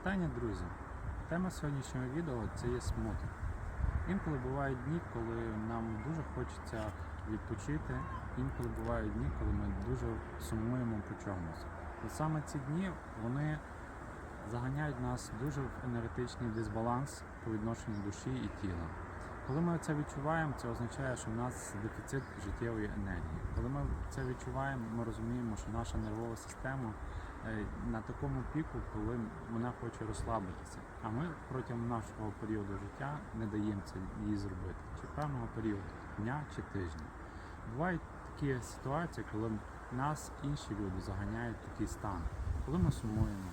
Вітання, друзі! Тема сьогоднішнього відео це є смуток. Інколи бувають дні, коли нам дуже хочеться відпочити, інколи бувають дні, коли ми дуже сумуємо по чомусь. І саме ці дні вони заганяють нас дуже в енергетичний дисбаланс по відношенню душі і тіла. Коли ми це відчуваємо, це означає, що в нас дефіцит життєвої енергії. Коли ми це відчуваємо, ми розуміємо, що наша нервова система на такому піку, коли вона хоче розслабитися. А ми протягом нашого періоду життя не даємо це їй зробити, чи певного періоду дня чи тижня. Бувають такі ситуації, коли нас інші люди заганяють в такий стан. Коли ми сумуємо,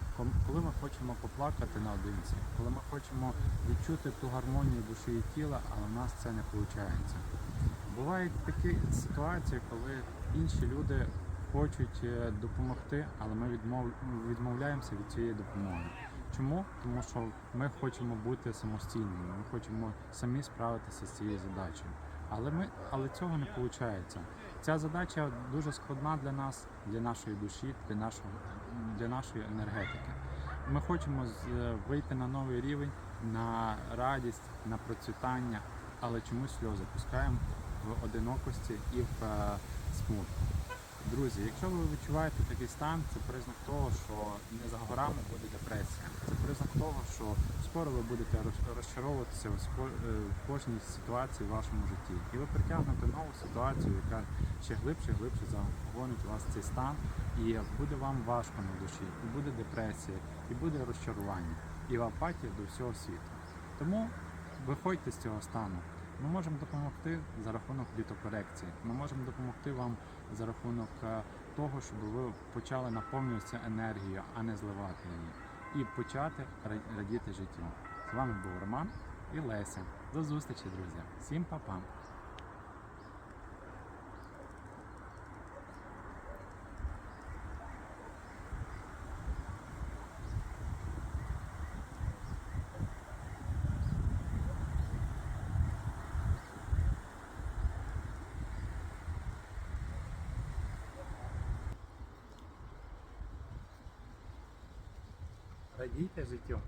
коли ми хочемо поплакати наодинці, коли ми хочемо відчути ту гармонію душі і тіла, але в нас це не виходить. Бувають такі ситуації, коли інші люди хочуть е, допомогти, але ми відмов... відмовляємося від цієї допомоги. Чому? Тому що ми хочемо бути самостійними, ми хочемо самі справитися з цією задачею. Але ми, але цього не виходить. Ця задача дуже складна для нас, для нашої душі, для нашого для нашої енергетики. Ми хочемо вийти на новий рівень, на радість, на процвітання, але чомусь сльози пускаємо в одинокості і в е, смутку. Друзі, якщо ви відчуваєте такий стан, це признак того, що не за горами буде депресія. Це признак того, що скоро ви будете розчаровуватися е, в кожній ситуації в вашому житті. І ви притягнете нову ситуацію, яка ще глибше і глибше загонить у вас цей стан, і буде вам важко на душі, і буде депресія, і буде розчарування, і апатія до всього світу. Тому виходьте з цього стану. Ми можемо допомогти за рахунок літокорекції. Ми можемо допомогти вам за рахунок е, того, щоб ви почали наповнюватися енергією, а не зливати її. І почати радіти життю. З вами був Роман і Леся. До зустрічі, друзі. Всім па-па. Радійте життю.